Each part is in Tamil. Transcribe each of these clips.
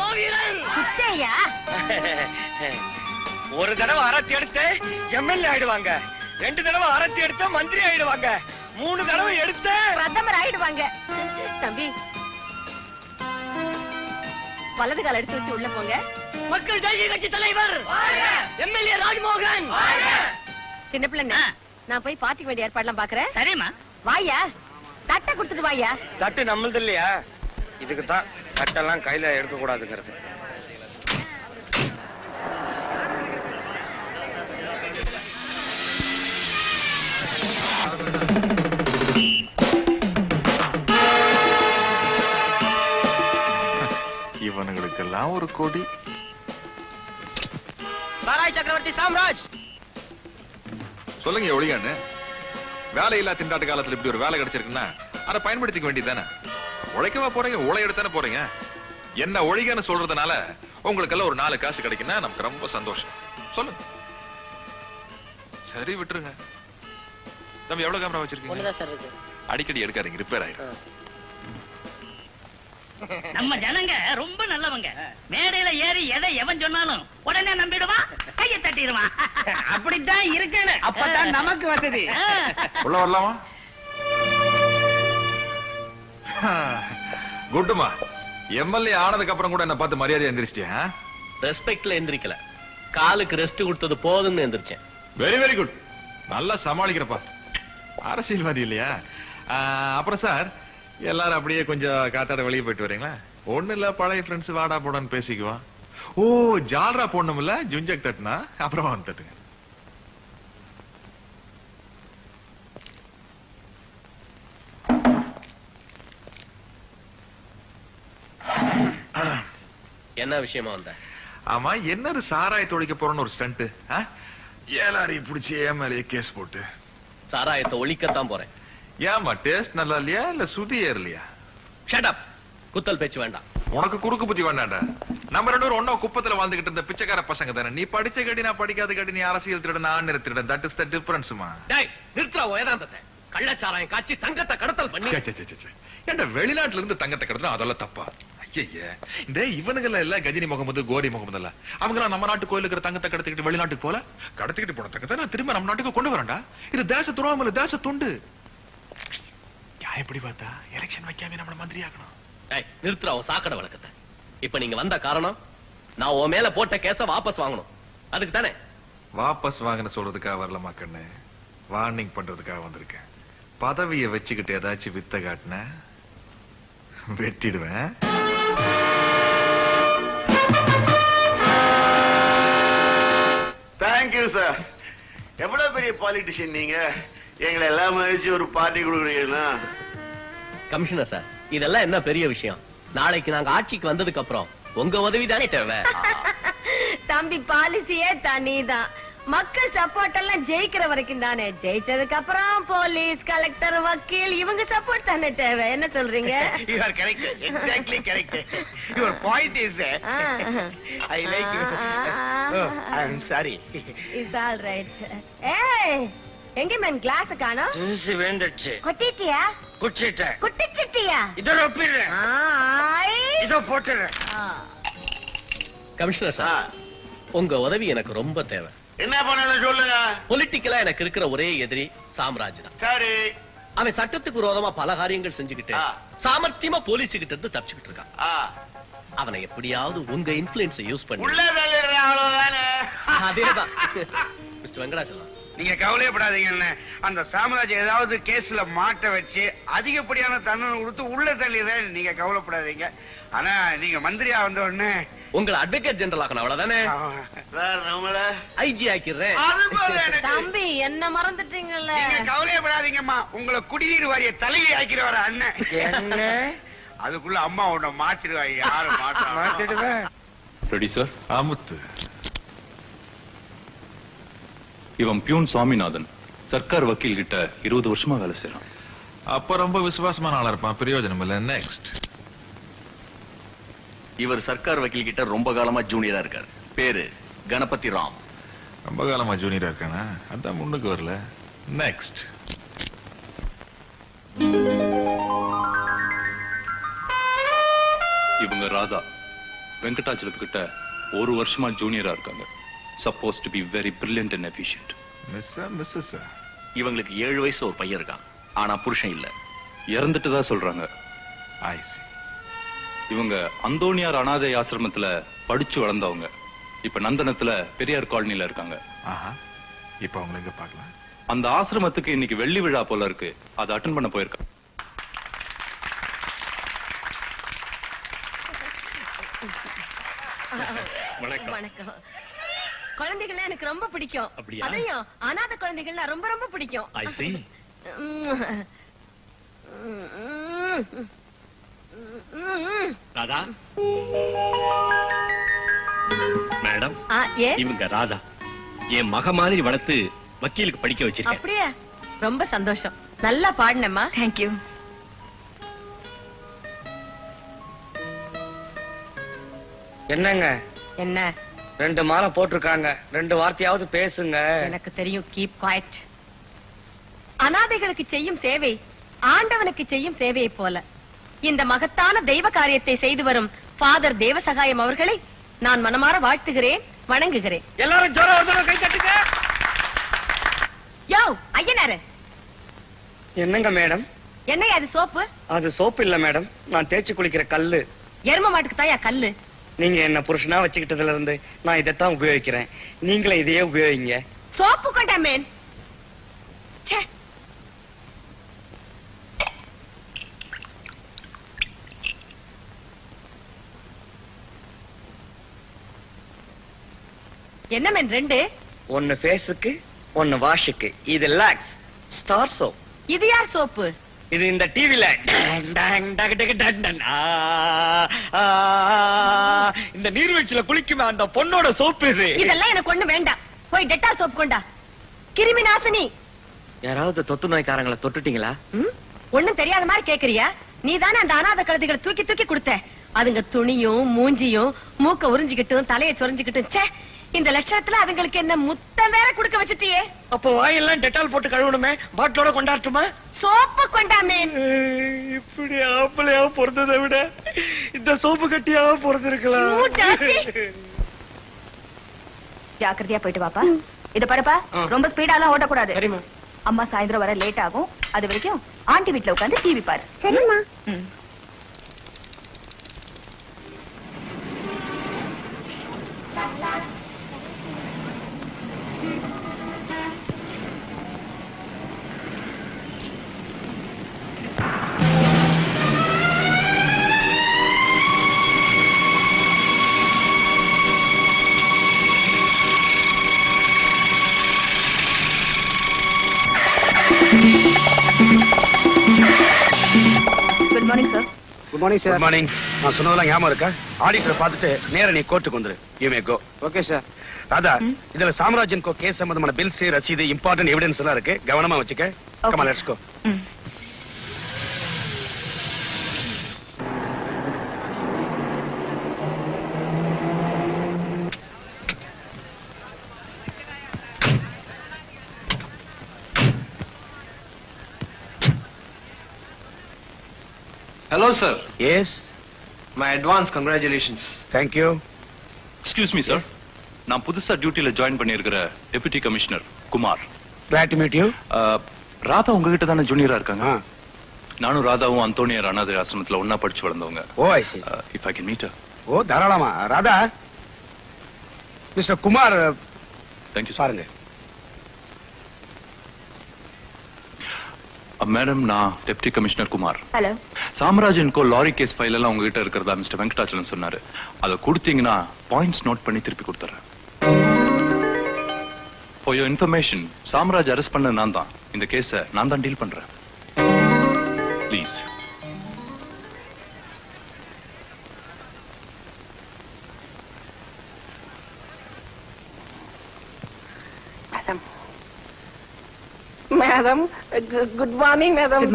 மாவீரன் ஒரு தடவை அரத்தி எடுத்து எம்எல்ஏ ஆயிடுவாங்க. ரெண்டு தடவை அரத்தி எடுத்து மந்திரி ஆயிடுவாங்க. மூணு தடவை எடுத்து பிரதமர் ஆயிடுவாங்க. தம்பி வலது கால் எடுத்து வச்சு உள்ள போங்க. மக்கள் தேசிய கட்சி தலைவர்! எம்எல்ஏ ராஜ்மோகன்! சின்ன பிள்ளைங்க நான் போய் பாத்துக்க வேண்டிய ஏற்பாடுலாம் பாக்குறேன். சரிம்மா. வாயா தட்டை கொடுத்துட்டு வாயா தட்டு நம்மளது இல்லையா? இதுக்கு தான் தட்டெல்லாம் கையில எடுக்க கூடாதுங்கிறது இவனுங்களுக்கெல்லாம் ஒரு கொடி. சாராய் சக்கரவர்த்தி சாம்ராஜ்! சொல்லுங்க ஒளிகான்னு வேலையில்லா திண்டாட்டு காலத்துல இப்படி ஒரு வேலை கிடைச்சிருக்குன்னா அதை பயன்படுத்திக்க வேண்டியதானே உழைக்கவா போறீங்க? உழை எடுத்தானே போறீங்க? என்ன ஒழிகன்னு சொல்றதுனால உங்களுக்கெல்லாம் ஒரு நாலு காசு கிடைக்குன்னா நமக்கு ரொம்ப சந்தோஷம். சொல்லுங்க. சரி விட்டுருங்க. தம்பி எவ்வளவு கேமரா வச்சிருக்கீங்க? சார் இருக்கு. அடிக்கடி எடுக்காதீங்க ரிப்பேர் ஆயிடும். நம்ம ஜனங்க ரொம்ப நல்லவங்க. மேடையில ஏறி எதை எவன் சொன்னாலும் உடனே நம்பிடுவான் கையை தட்டிடுவான் அப்படித்தான் இருக்கணும். அப்பதான் நமக்கு வசதி. உள்ள வரலாமா? குட்டுமா. எம்எல்ஏ ஆனதுக்கு அப்புறம் கூட என்ன பார்த்து மரியாதை எந்திரிச்சிட்டியா ரெஸ்பெக்ட்ல எந்திரிக்கல. காலுக்கு ரெஸ்ட் கொடுத்தது போதும்னு எந்திரிச்சேன். வெரி வெரி குட் நல்லா சமாளிக்கிறப்பா. அரசியல்வாதி இல்லையா? அப்புறம் சார் எல்லாரும் அப்படியே கொஞ்சம் காத்தாட வெளியே போயிட்டு வரீங்களா? ஒண்ணு இல்ல பழைய ஃப்ரெண்ட்ஸ் வாடா போடான்னு பேசிக்குவான் ஓ ஜால்ரா போடணும் இல்ல ஜுஞ்சக் தட்டுனா? அப்புறமா வந்து தட்டுங்க. என்ன விஷயமா வந்த? ஆமா என்னது சாராய தொழிக்க போறோன்னு ஒரு ஸ்டண்ட் ஏலாரையும் பிடிச்சி ஏமாலையே கேஸ் போட்டு. சாராயத்தை ஒழிக்கத்தான் போறேன். ஏமா டேஸ்ட் நல்லா இல்லையா இல்ல சுதி ஏறலையா? ஷட் அப் குத்தல் பேச்சு வேண்டாம். உனக்கு குறுக்கு புத்தி வேண்டாம்டா நம்ம ரெண்டு பேரும் ஒன்னா குப்பத்துல வாழ்ந்துகிட்டு இருந்த பிச்சைக்கார பசங்க தானே. நீ படிச்ச கடி நான் படிக்காத கடி நீ அரசியல் திருட நான் திருடன் தட் இஸ் த டிஃபரன்ஸ்மா டேய் நிறுத்துறா வேதாந்தத்தை. கள்ளச்சாராயம் காய்ச்சி தங்கத்தை கடத்தல் பண்ணி. ஏன்டா வெளிநாட்டுல இருந்து தங்கத்தை கடத்தணும் அதெல்லாம் தப்பா? இந்த இவனுங்கள எல்லாம் கஜினி முகமது கோரி முகமது எல்லாம் அவங்க நம்ம நாட்டு கோயிலுக்கு இருக்கிற தங்கத்தை கடத்திக்கிட்டு வெளிநாட்டுக்கு போல? கடத்திக்கிட்டு போன தங்கத்தை நான் திரும்ப நம்ம நாட்டுக்கு கொண்டு வரேன்டா. இது தேச துரோகம் இல்ல தேச துண்டு. யா எப்படி பார்த்தா? எலெக்ஷன் வைக்காம நம்மள மந்திரி ஆக்கணும் டேய் நிறுத்துறா உன் சாக்கடை வழக்கத்தை. இப்ப நீங்க வந்த காரணம் நான் உன் மேல போட்ட கேஸ வாபஸ் வாங்கணும். அதுக்கு தானே? வாபஸ் வாங்கின சொல்றதுக்காக வரலமா கண்ணு? வார்னிங் பண்றதுக்காக வந்திருக்கேன். பதவியை வச்சுக்கிட்டு ஏதாச்சும் வித்த காட்டின வெட்டிடுவேன். தேங்க்யூ சார் எவ்வளவு பெரிய பாலிட்டிஷியன் நீங்க? எங்களை எல்லாம் ஒரு பார்ட்டி கொடுக்குறீங்கன்னா. கமிஷனர் சார் இதெல்லாம் என்ன பெரிய விஷயம்? நாளைக்கு நாங்க ஆட்சிக்கு வந்ததுக்கு அப்புறம் உங்க உதவி தானே தேவை? தம்பி பாலிசியே தனிதான். மக்கள் சப்போர்ட் எல்லாம் ஜெயிக்கிற வரைக்கும் தானே ஜெயிச்சதுக்கு அப்புறம் போலீஸ் கலெக்டர் வக்கீல் இவங்க சப்போர்ட் தானே தேவை என்ன சொல்றீங்க You are correct. Exactly correct. Your point is, uh, ஆ. I like you. Oh, I'm sorry. Is all right ஏய் எங்க மேன் கிளாஸ் காணோம் ஜூஸ் வேண்டுச்சு கொட்டிட்டியா குடிச்சிட்டேன் குட்டிச்சிட்டியா இதோ ஒப்பிடுறேன். இதோ போட்டுறேன். கமிஷனர் சார் உங்க உதவி எனக்கு ரொம்ப தேவை என்ன பண்ணணும் சொல்லுங்க? பொலிட்டிக்கலா எனக்கு இருக்கிற ஒரே எதிரி சாம்ராஜ் தான் சரி. அவன் சட்டத்துக்கு விரோதமா பல காரியங்கள் செஞ்சுக்கிட்டு. சாமர்த்தியமா போலீஸ் கிட்ட இருந்து தப்பிச்சுக்கிட்டு இருக்கான் அவனை எப்படியாவது உங்க இன்ஃபுளுன்ஸை யூஸ் பண்ணி. அதேதான். மிஸ்டர் வெங்கடாச்சலம் நீங்க கவலையப்படாதீங்க அண்ணே. அந்த சாம்ராஜ் ஏதாவது கேஸ்ல மாட்ட வச்சு அதிகப்படியான தண்டனை கொடுத்து உள்ள தள்ளிடுறேன் நீங்க கவலைப்படாதீங்க. ஆனா நீங்க மந்திரியா வந்த உடனே உங்களை அட்வொகேட் ஜெனரல் ஆக்கணும் அவ்வளவுதானே? சார் நம்மள ஐஜி ஆக்கிடுறேன். தம்பி என்ன மறந்துட்டீங்கல்ல? நீங்க கவலையப்படாதீங்கம்மா உங்களை குடிநீர் வாரிய தலைவி ஆக்கிறவர அண்ணன் என்ன? அதுக்குள்ள அம்மா உன்னை மாத்திடுவாங்க யாரும் மாட்டாங்க மாத்திடுவேன் ரெடி சார் அமுத்து இவன் பியூன் சுவாமிநாதன் சர்க்கார் வக்கீல் கிட்ட இருபது வருஷமா வேலை செய்யறான் அப்ப ரொம்ப விசுவாசமான ஆளா இருப்பான். பிரயோஜனம் இல்ல. நெக்ஸ்ட் இவர் சர்க்கார் வக்கீல் கிட்ட ரொம்ப காலமா ஜூனியரா இருக்காரு. பேரு கணபதி ராம். ரொம்ப காலமா ஜூனியரா இருக்கானா? அதான் முன்னுக்கு வரல. நெக்ஸ்ட் இவங்க ராதா. வெங்கடாச்சலத்துக்கிட்ட ஒரு வருஷமா ஜூனியரா இருக்காங்க. Suppose to be very brilliant and efficient miss missus இவங்களுக்கு ஏழு வயசு ஒரு பையன் இருக்கான். ஆனா புருஷன் இல்ல. இறந்துட்டு தான் சொல்றாங்க. ஐ சி இவங்க அந்தோனியார் அனாதை ஆசிரமத்துல படிச்சு வளர்ந்தவங்க. இப்ப நந்தனத்துல பெரியார் காலனில இருக்காங்க. ஆஹா. இப்போ அவங்களை எங்க பார்க்கலாம்? அந்த ஆசிரமத்துக்கு இன்னைக்கு வெள்ளி விழா போல இருக்கு. அதை அட்டன் பண்ண போயிருக்காங்க வணக்கம். குழந்தைகள்னா எனக்கு ரொம்ப பிடிக்கும்? அதையும் அனாத குழந்தைகள்னா ரொம்ப ரொம்ப பிடிக்கும். ஐ சி ம். ம். ராதா மேடம் இவங்க ராதா. என் மக மாதிரி வளர்த்து வக்கீலுக்கு படிக்க வச்சிருக்கேன். அப்படியா? ரொம்ப சந்தோஷம். நல்லா பாடினம்மா. தேங்க்யூ என்னங்க? என்ன? ரெண்டு மாலை போட்டிருக்காங்க. ரெண்டு வார்த்தையாவது பேசுங்க. எனக்கு தெரியும். கீப் குவாய்ட் அனாதைகளுக்கு செய்யும் சேவை ஆண்டவனுக்கு செய்யும் சேவையை போல. இந்த மகத்தான தெய்வ காரியத்தை செய்து வரும் ஃபாதர் தேவசகாயம் அவர்களை நான் மனமாற வாழ்த்துகிறேன் வணங்குகிறேன். எல்லாரும் ஜோர ஒரு தடவை கை தட்டுங்க. யோ ஐயனாரு. என்னங்க மேடம்? என்னையா அது சோப்பு? அது சோப்பு இல்ல மேடம். நான் தேய்ச்சி குளிக்கிற கல்லு. எரும மாட்டுக்கு தாயா கல்லு? நீங்க என்ன புருஷனா வச்சுக்கிட்டதுல இருந்து நான் இதைத்தான் உபயோகிக்கிறேன். நீங்களும் இதையே உபயோகிங்க. சோப்பு கொண்டா மேன். ச்சே. என்ன மேன் ரெண்டு? ஒன்னு ஃபேஸுக்கு ஒன்னு வாஷுக்கு இது லாக்ஸ் ஸ்டார் சோப் இது யார் சோப்பு? இது இந்த டிவில இந்த நீர்வீழ்ச்சியில குளிக்குமே அந்த பொண்ணோட சோப்பு இது. இதெல்லாம் எனக்கு ஒண்ணு வேண்டாம். போய் டெட்டால் சோப்பு கொண்டா. கிருமி நாசினி. யாராவது தொத்து நோய்க்காரங்களை தொட்டுட்டீங்களா? ஒண்ணும் தெரியாத மாதிரி கேக்குறியா? நீ தானே அந்த அனாதை கழுதைகளை தூக்கி தூக்கி கொடுத்த. அதுங்க துணியும் மூஞ்சியும் மூக்க உறிஞ்சிக்கிட்டும் தலைய சொரிஞ்சுக்கிட்டும். ச்சே இந்த லட்சணத்துல அதுங்களுக்கு என்ன முத்தம் வேற குடுக்க வச்சிட்டியே? அப்போ வாயெல்லாம் டெட்டால் போட்டு கழுவணுமே? பாட்டிலோட கொண்டாட்டுமா சோப்பு கொண்டாமே. இப்படி ஆம்பளையா பிறந்ததை விட இந்த சோப்பு கட்டியா பிறந்திருக்கலாம். ஜாக்கிரதையா போயிட்டு வாப்பா. இத பாருப்பா ரொம்ப ஸ்பீடாலாம் ஓட்டக்கூடாது. சரிம்மா அம்மா சாயந்தரம் வர லேட் ஆகும். அது வரைக்கும் ஆண்டி வீட்ல உட்கார்ந்து டிவி பாரு. சரிம்மா. மார்னிங் சார் குட் மார்னிங் நான் சொன்னதெல்லாம் ஞாபகம் இருக்கா? ஆடிட்டரை பார்த்துட்டு நேரா நீ கோர்ட்டுக்கு வந்துரு. You may go okay sir Radha இதுல சாம்ராஜ்யன் கோ கேஸ் சம்பந்தமான பில்ஸ் ரசீது இம்பார்ட்டன்ட் எவிடன்ஸ் எல்லாம் இருக்கு. கவனமா வச்சுக்க. Comma. Let's go hello sir yes my advance congratulations thank you excuse me sir நான் புதுசா டியூட்டில ஜாயின் பண்ணியிருக்கிற deputy commissioner Kumar to meet you ah, Radha உங்ககிட்ட தானே ஜூனியரா இருக்காங்க? நானும் ராதாவும் அந்தோனியார் அனாதை ஆசிரமத்துல ஒன்னா படிச்சு வளர்ந்தவங்க. ஓ I see if I can meet oh தாராளமா. Radha mister Kumar thank you sir பாருங்க. மேடம் நான் deputy commissioner Kumar. Hello. Samrajan co lorry case file எல்லாம் உங்ககிட்ட இருக்கிறதா மிஸ்டர் வெங்கடாச்சலம் சொன்னாரு. அதை கொடுத்தீங்கன்னா பாயிண்ட்ஸ் நோட் பண்ணி திருப்பி கொடுத்துறேன். For your information Samraj arrest பண்ண நான் தான். இந்த கேஸை நான் தான் டீல் பண்றேன். Please madam good morning madam.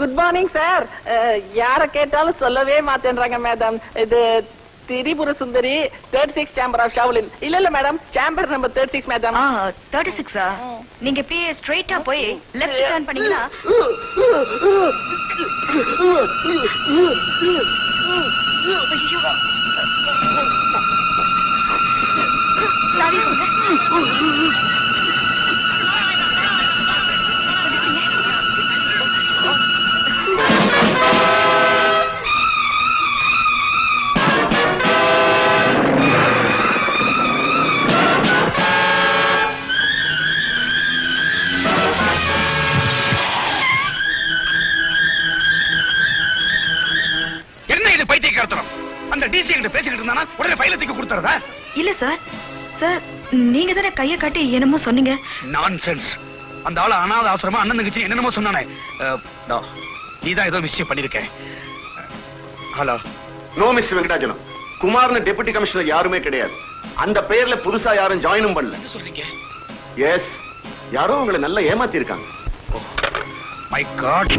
Good morning sir யார கேட்டாலும் சொல்லவே மாட்டேன்றாங்க மேடம் இது Tripura Sundari third six chamber of Shaolin இல்ல இல்ல madam chamber number third six madam thirty சிக்ஸா நீங்க இப்படியே ஸ்ட்ரைட்டா போய் லெஃப்ட் டர்ன் பண்ணீங்கன்னா சார்? சார் நீங்க தானே கைய காட்டி என்னமோ சொன்னீங்க. நான்சென்ஸ் அந்த ஆள அனாத ஆசிரமா அண்ணன் தங்கச்சி என்னென்னமோ சொன்னானே. நீ தான் ஏதோ மிஸ்டேக் பண்ணிருக்க. ஹலோ நோ மிஸ் வெங்கடாச்சலம் குமார்னு டெபுட்டி கமிஷனர் யாருமே கிடையாது. அந்த பெயர்ல புதுசா யாரும் ஜாயினும் பண்ணல. என்ன சொல்றீங்க? எஸ் யாரோ உங்களை நல்லா ஏமாத்தி இருக்காங்க மை காட்